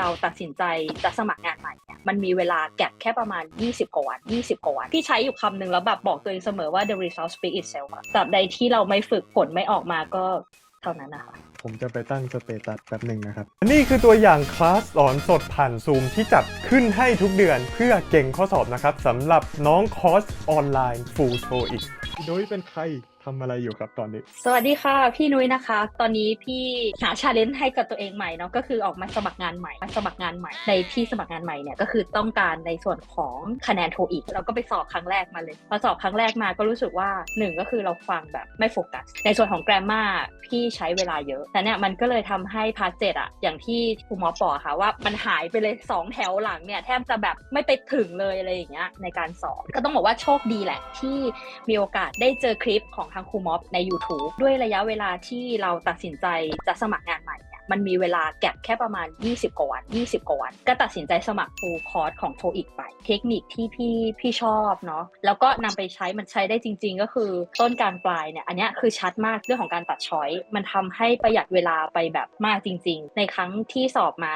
เราตัดสินใจจะสมัครงานใหม่เนี่ยมันมีเวลาแก็บแค่ประมาณ 20 กว่าวัน 20 กว่าวันพี่ใช้อยู่คำหนึ่งแล้วแบบบอกตัวเองเสมอว่า the result speak itself อะตราบใดที่เราไม่ฝึกผลไม่ออกมาก็เท่านั้นนะคะผมจะไปตั้งสเตตัสแป๊บหนึ่งนะครับ นี่คือตัวอย่างคลาสสอนสดผ่านซูมที่จัดขึ้นให้ทุกเดือนเพื่อเก่งข้อสอบนะครับสำหรับน้องคอร์สออนไลน์ Full t o e อีกพี่นุ้ยเป็นใคร ทำอะไรอยู่ครับตอนนี้ สวัสดีค่ะพี่นุ้ยนะคะ ตอนนี้พี่หาชาเลนจ์ให้กับตัวเองใหม่เนาะก็คือออกมาสมัครงานใหม่มาสมัครงานใหม่ ในที่สมัครงานใหม่เนี่ยก็คือต้องการในส่วนของคะแนนโทอีกเราก็ไปสอบครั้งแรกมาเลยพอสอบครั้งแรกมาก็รู้สึกว่าหนึ่งก็คือเราฟังแบบไม่โฟกัส ในส่วนของแกรมมาพี่ใช้เวลาเยอะแต่เนี่ยมันก็เลยทำให้พาร์ทเจ็ดอะอย่างที่ครูหมอบอค่ะว่ามันหายไปเลยสองแถวหลังเนี่ยแทบจะแบบไม่ไปถึงเลยอะไรอย่างเงี้ยในการสอบก็ต้องบอกว่าโชคดีแหละ ที่มีโอกาสได้เจอคลิปของทางครูม็อบใน YouTube ด้วยระยะเวลาที่เราตัดสินใจจะสมัครงานใหม่ มันมีเวลาแก็บแค่ประมาณ 20 กว่าวัน 20 กว่าวัน ก็ตัดสินใจสมัคร full course ของโทอีกไป เทคนิคที่พี่พี่ชอบเนาะแล้วก็นำไปใช้มันใช้ได้จริง ๆ ก็คือต้นการปลายเนี่ยอันเนี้ยคือชัดมากเรื่องของการตัดช้อยมันทำให้ประหยัดเวลาไปแบบมากจริง ๆ ในครั้งที่สอบมา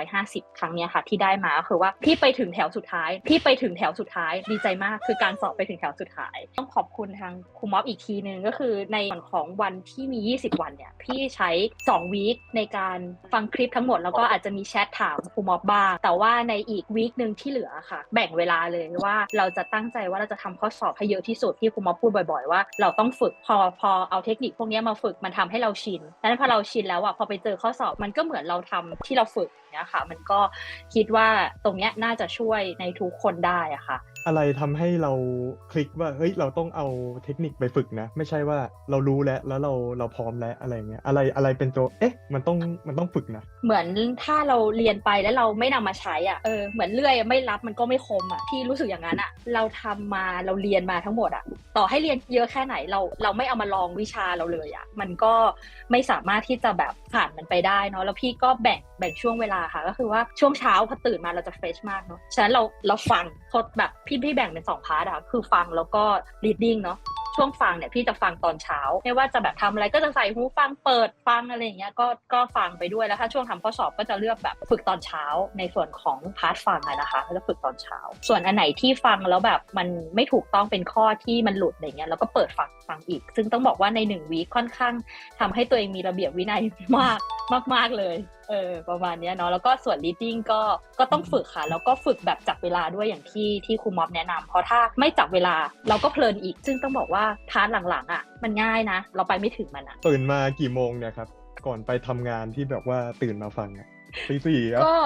750 ครั้งเนี้ยค่ะ ที่ได้มาก็คือว่าพี่ไปถึงแถวสุดท้ายพี่ไปถึงแถวสุดท้ายดีใจมากคือการสอบไปถึงแถวสุดท้าย ต้องขอบคุณทางครูม็อบอีกทีนึงก็คือในส่วนของวันที่มี 20 วันเนี่ยพี่ใช้2วีคในการฟังคลิปทั้งหมดแล้วก็อาจจะมีแชทถามครูมอบบ้าง แต่ว่าในอีกวีคหนึ่งที่เหลือค่ะ แบ่งเวลาเลยว่าเราจะตั้งใจว่าเราจะทำข้อสอบให้เยอะที่สุดที่ครูมอบพูดบ่อย ๆ ว่าเราต้องฝึกพอพอเอาเทคนิคพวกนี้มาฝึกมันทำให้เราชินดังนั้นพอเราชินแล้วอะพอไปเจอข้อสอบมันก็เหมือนเราทำที่เราฝึกเนี่ยค่ะ มันก็คิดว่าตรงเนี้ยน่าจะช่วยในทุกคนได้อะค่ะ อะไรทำให้เราคลิกว่าเฮ้ยเราต้องเอาเทคนิคไปฝึกนะ ไม่ใช่ว่าเรารู้แล้วแล้วเราเราพร้อมแล้วอะไรเงี้ยอะไรอะไรเป็นตัวเอ๊ะ มันต้องมันต้องฝึกนะ เหมือนถ้าเราเรียนไปแล้วเราไม่นำมาใช้อะเออเหมือนเลื่อยไม่รับมันก็ไม่คมอะพี่รู้สึกอย่างนั้นอะ เราทำมาเราเรียนมาทั้งหมดอะ ต่อให้เรียนเยอะแค่ไหนเราเราไม่เอามาลองวิชาเราเลยอะมันก็ไม่สามารถที่จะแบบผ่านมันไปได้เนาะแล้วพี่ก็แบ่งแบ่งช่วงเวลาค่ะ ก็คือว่าช่วงเช้าพอตื่นมาเราจะเฟรชมากเนาะฉะนั้นเราเราฟังโคตรแบบพี่พี่แบ่งเป็นสองพาร์ทอะคือฟังแล้วก็ reading เนาะ ช่วงฟังเนี่ยพี่จะฟังตอนเช้า ไม่ว่าจะแบบทำอะไรก็จะใส่หูฟังเปิดฟังอะไรอย่างเงี้ยก็ก็ฟังไปด้วยแล้วถ้าช่วงทำข้อสอบก็จะเลือกแบบฝึกตอนเช้าในส่วนของพาร์ทฟังนะคะก็จะฝึกตอนเช้า ส่วนอันไหนที่ฟังแล้วแบบมันไม่ถูกต้องเป็นข้อที่มันหลุดอะไรเงี้ยแล้วก็เปิดฟังฟังอีก ซึ่งต้องบอกว่าในหนึ่งวีคค่อนข้างทำให้ตัวเองมีระเบียบวินัยมากมากๆเลยเออประมาณเนี้ยเนาะแล้วก็ส่วน reading ก็ก็ต้องฝึกค่ะ แล้วก็ฝึกแบบจับเวลาด้วยอย่างที่ที่ครูม็อบแนะนำเพราะถ้าไม่จับเวลาเราก็เพลินอีก ซึ่งต้องบอกว่าพาร์ทหลังๆอะมันง่ายนะ เราไปไม่ถึงมันอะตื่นมากี่โมงเนี่ยครับ ก่อนไปทำงานที่แบบว่าตื่นมาฟังอะตีสี่อะก็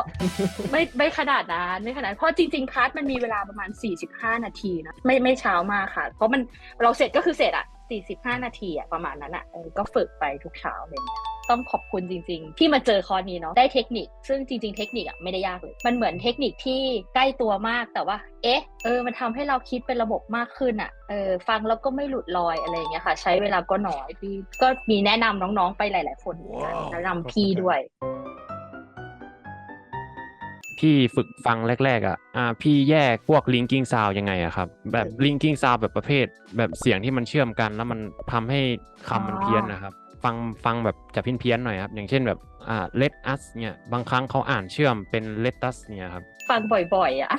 ไม่ไม่ขนาดนั้นไม่ขนาดเพราะจริงๆคลาสมันมีเวลาประมาณ 45 นาทีนะไม่ไม่เช้ามากค่ะ เพราะมันเราเสร็จก็คือเสร็จอะ45 นาทีอะประมาณนั้นอะเออก็ฝึกไปทุกเช้าอะไรเลย ต้องขอบคุณจริง ๆ ที่มาเจอคอร์สนี้เนาะได้เทคนิค ซึ่งจริง ๆ เทคนิคอะไม่ได้ยากเลย มันเหมือนเทคนิคที่ใกล้ตัวมากแต่ว่า เอ๊ะเออมันทำให้เราคิดเป็นระบบมากขึ้นอะเออฟังแล้วก็ไม่หลุดลอยอะไรอย่างเงี้ยค่ะ ใช้เวลาก็น้อยพี่ก็มีแนะนำน้องๆไปหลาย ๆ คนเหมือนกันแนะนำพี่ด้วยพี่ฝึกฟังแรกๆอะ อ่า พี่แยกพวก linking sound ยังไงอะครับ แบบ linking sound แบบประเภท แบบเสียงที่มันเชื่อมกัน แล้วมันทำให้คำมันเพี้ยนนะครับ ฟังฟังแบบจะเพี้ยนๆหน่อยครับ อย่างเช่นแบบอ่า let us เนี่ยบางครั้งเขาอ่านเชื่อมเป็น let us เนี่ยครับ ฟังบ่อยๆอะ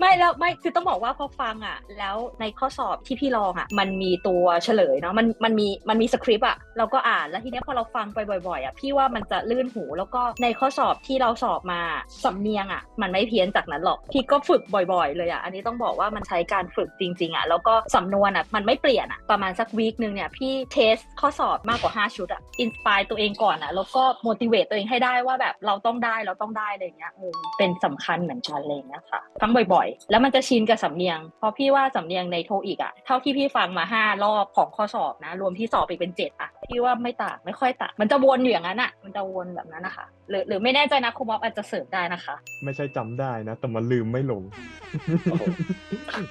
ไม่แล้วไม่คือต้องบอกว่าพอฟังอะ แล้วในข้อสอบที่พี่ลองอะ มันมีตัวเฉลยเนาะมันมันมีมันมีสคริปต์อะเราก็อ่านแล้วทีเนี้ยพอเราฟังไปบ่อยๆอะพี่ว่ามันจะลื่นหูแล้วก็ในข้อสอบที่เราสอบมาสำเนียงอะ มันไม่เพี้ยนจากนั้นหรอกพี่ก็ฝึกบ่อย ๆ เลยอะอันนี้ต้องบอกว่ามันใช้การฝึกจริง ๆอะแล้วก็สำนวนอะมันไม่เปลี่ยนอะประมาณสักวีคนึงเนี่ยพี่เทสข้อสอบมากกว่า 5 ชุดอะอินสปายตัวเองก่อนอะแล้วก็ motivate ตัวเองให้ได้ว่าแบบเราต้องได้เราต้องได้อะไรเงี้ยเออเป็นสำคัญเหมือนกันเลยนะคะฟังบ่อยๆ แล้วมันจะชินกับสำเนียง เพราะพี่ว่าสำเนียงในโทอีกอะเท่าที่พี่ฟังมาห้ารอบของข้อสอบนะ รวมที่สอบไปเป็นเจ็ดอะพี่ว่าไม่ต่างไม่ค่อยต่างมันจะวนอยู่อย่างนั้นอะมันจะวนแบบนั้นนะคะหรือหรือไม่แน่ใจนะครูมอบอาจจะเสริมได้นะคะ ไม่ใช่จำได้นะ แต่มันลืมไม่ลง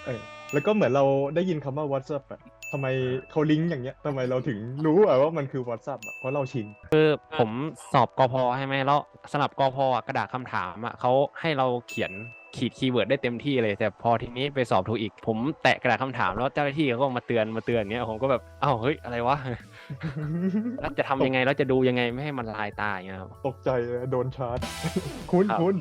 เออแล้วก็เหมือนเราได้ยินคำว่า WhatsApp อะทำไมเขาลิงก์อย่างเงี้ยทำไมเราถึงรู้อะว่ามันคือ WhatsApp อะเพราะเราชินผมสอบกพใช่ไหมแล้วสำหรับกพอะกระดาษคำถามอะเขาให้เราเขียน ขีดคีย์เวิร์ดได้เต็มที่เลยแต่พอทีนี้ไปสอบถูกอีก ผมแตะกระดาษคำถามแล้วเจ้าหน้าที่เขาก็มาเตือนมาเตือนเงี้ยผมก็แบบอ้าวเฮ้ยอะไรวะแล้วจะทำยังไงแล้วจะดูยังไงไม่ให้มันลายตาอย่างเงี้ยครับตกใจเลยโดนชาร์จคุณครับคุณ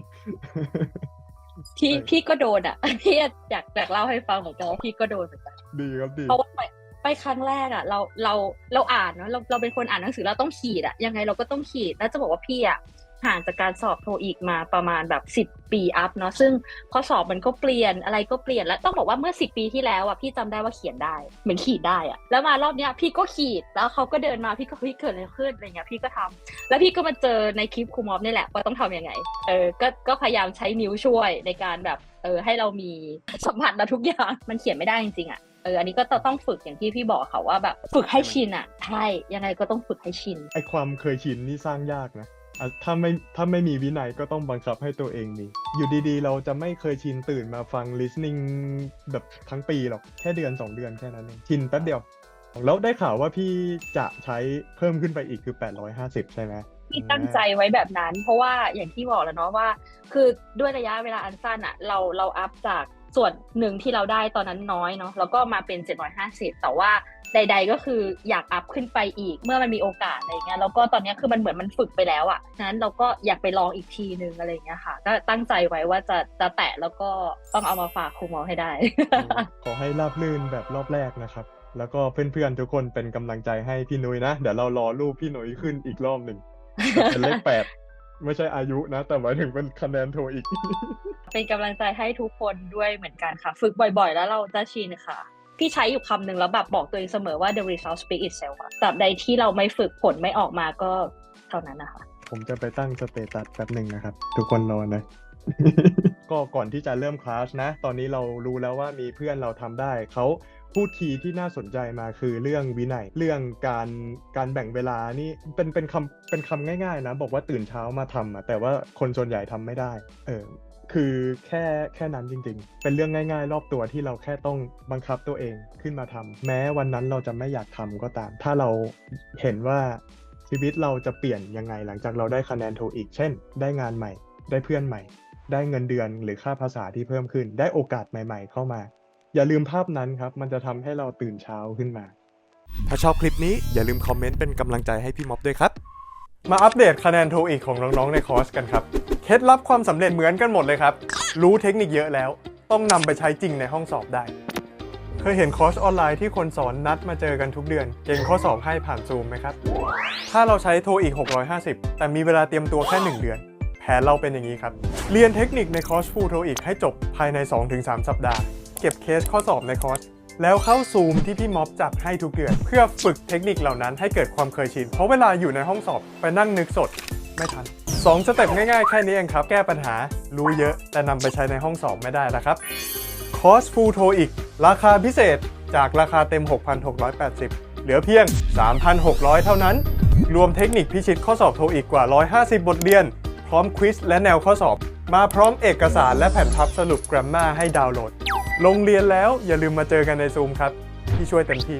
พี่ใช่พี่ก็โดนอะพี่อยากอยากเล่าให้ฟังเหมือนกันว่าพี่ก็โดนเหมือนกันดีครับดีเพราะว่าไปไปครั้งแรกอะ เราเราเราอ่านเนาะเราเราเป็นคนอ่านหนังสือเราต้องขีดอะยังไงเราก็ต้องขีดแล้วจะบอกว่าพี่อะ ห่างจากการสอบโทอีกมาประมาณแบบสิบ10ปีอัพเนาะซึ่งข้อสอบมันก็เปลี่ยนอะไรก็เปลี่ยนแล้วต้องบอกว่าเมื่อสิบปีที่แล้วอะพี่จำได้ว่าเขียนได้เหมือนขีดได้อะแล้วมารอบเนี้ยพี่ก็ขีดแล้วเขาก็เดินมาพี่ก็เฮ้ยเกิดอะไรขึ้นอะไรเงี้ยพี่ก็ทำแล้วพี่ก็มาเจอในคลิปครูมอมนี่แหละว่าต้องทำยังไงเออก็ก็พยายามใช้นิ้วช่วยในการแบบเออให้เรามีสัมผัสและทุกอย่างมันเขียนไม่ได้จริงๆอะเออ อันนี้ก็ต้องฝึกอย่างที่พี่บอกค่ะว่าแบบฝึกให้ชินอะ ใช่ ยังไงก็ต้องฝึกให้ชิน ไอความเคยชินนี่สร้างยากนะ ถ้าไม่ถ้าไม่มีวินัยก็ต้องบังคับให้ตัวเองมี อยู่ดีๆ เราจะไม่เคยชินตื่นมาฟัง listening แบบทั้งปีหรอก แค่เดือน 2 เดือนแค่นั้นเอง ชินแป๊บเดียว แล้วได้ข่าวว่าพี่จะใช้เพิ่มขึ้นไปอีกคือ 850 ใช่ไหมที่ตั้งใจไว้แบบนั้น เพราะว่าอย่างที่บอกแล้วเนาะว่า คือด้วยระยะเวลาอันสั้นอะเราเราอัพจาก ส่วนหนึ่งที่เราได้ตอนนั้นน้อยเนาะแล้วก็มาเป็น 750 แต่ว่าใด ๆ ก็คืออยากอัพขึ้นไปอีกเมื่อมันมีโอกาสอะไรเงี้ยแล้วก็ตอนเนี้ยคือมันเหมือนมันฝึกไปแล้วอะฉะนั้นเราก็อยากไปลองอีกทีนึงอะไรเงี้ยค่ะ ก็ตั้งใจไว้ว่าจะจะแตะแล้วก็ต้องเอามาฝากครูหมอให้ได้ ขอให้ราบลื่นแบบรอบแรกนะครับแล้วก็เพื่อนๆทุกคนเป็นกำลังใจให้พี่นุ้ยนะ เดี๋ยวเรารอรูปพี่นุ้ยขึ้นอีกรอบหนึ่งเป็นเลขแปด ไม่ใช่อายุนะ แต่หมายถึงเป็นคะแนนโทอีก เป็นกำลังใจให้ทุกคนด้วยเหมือนกันค่ะ ฝึกบ่อยๆ แล้วเราจะชินค่ะ พี่ใช้อยู่คำหนึ่งแล้วแบบบอกตัวเองเสมอว่า the result speak itself อะตราบใดที่เราไม่ฝึกผลไม่ออกมาก็เท่านั้นนะคะ ผมจะไปตั้งสเตตัสแป๊บหนึ่งนะครับ ทุกคนรอนะ ก็ก่อนที่จะเริ่มคลาสนะ ตอนนี้เรารู้แล้วว่ามีเพื่อนเราทำได้เขาพูดทีที่น่าสนใจมาคือเรื่องวินัย เรื่องการการแบ่งเวลานี่เป็นเป็นคำเป็นคำง่ายๆนะ บอกว่าตื่นเช้ามาทำอะแต่ว่าคนส่วนใหญ่ทำไม่ได้ เออคือแค่แค่นั้นจริงๆ เป็นเรื่องง่ายๆ รอบตัวที่เราแค่ต้องบังคับตัวเองขึ้นมาทำแม้วันนั้นเราจะไม่อยากทำก็ตาม ถ้าเราเห็นว่าชีวิตเราจะเปลี่ยนยังไงหลังจากเราได้คะแนนโทอีก เช่น ได้งานใหม่ ได้เพื่อนใหม่ ได้เงินเดือนหรือค่าภาษาที่เพิ่มขึ้น ได้โอกาสใหม่ ๆ เข้ามา อย่าลืมภาพนั้นครับ มันจะทำให้เราตื่นเช้าขึ้นมา ถ้าชอบคลิปนี้อย่าลืมคอมเมนต์เป็นกำลังใจให้พี่ม็อบด้วยครับ มาอัปเดตคะแนนโทอีกของน้องๆในคอร์สกันครับเคล็ดลับความสำเร็จเหมือนกันหมดเลยครับ รู้เทคนิคเยอะแล้ว ต้องนำไปใช้จริงในห้องสอบได้เคยเห็นคอร์สออนไลน์ที่คนสอนนัดมาเจอกันทุกเดือนเก่งข้อสอบให้ผ่านซูมไหมครับ ถ้าเราใช้โทอีก 650 แต่มีเวลาเตรียมตัวแค่ 1 เดือนแผ นเราเป็นอย่างนี้ครับ เรียนเทคนิคในคอร์สฟูโทอีกให้จบภายใน 2-3 สัปดาห์ เก็บเคสข้อสอบในคอร์สแล้วเข้าซูมที่พี่ม็อบจัดให้ทุกเดือน เพื่อฝึกเทคนิคเหล่านั้นให้เกิดความเคยชิน เพราะเวลาอยู่ในห้องสอบไปนั่งนึกสด ไม่ทัน2สเต็ปง่ายๆ แค่นี้เองครับ แก้ปัญหารู้เยอะ แต่นำไปใช้ในห้องสอบไม่ได้นะครับคอร์สฟูโทอีกราคาพิเศษจากราคาเต็ม 6,680 เหลือเพียง 3,600 เท่านั้น รวมเทคนิคพิชิตข้อสอบโทอีกกว่า 150 บทเรียน พร้อมควิสและแนวข้อสอบ มาพร้อมเอกสารและแผ่นพับสรุปแกรมมาให้ดาวน์โหลด ลงเรียนแล้วอย่าลืมมาเจอกันในซูมครับ ที่ช่วยเต็มที่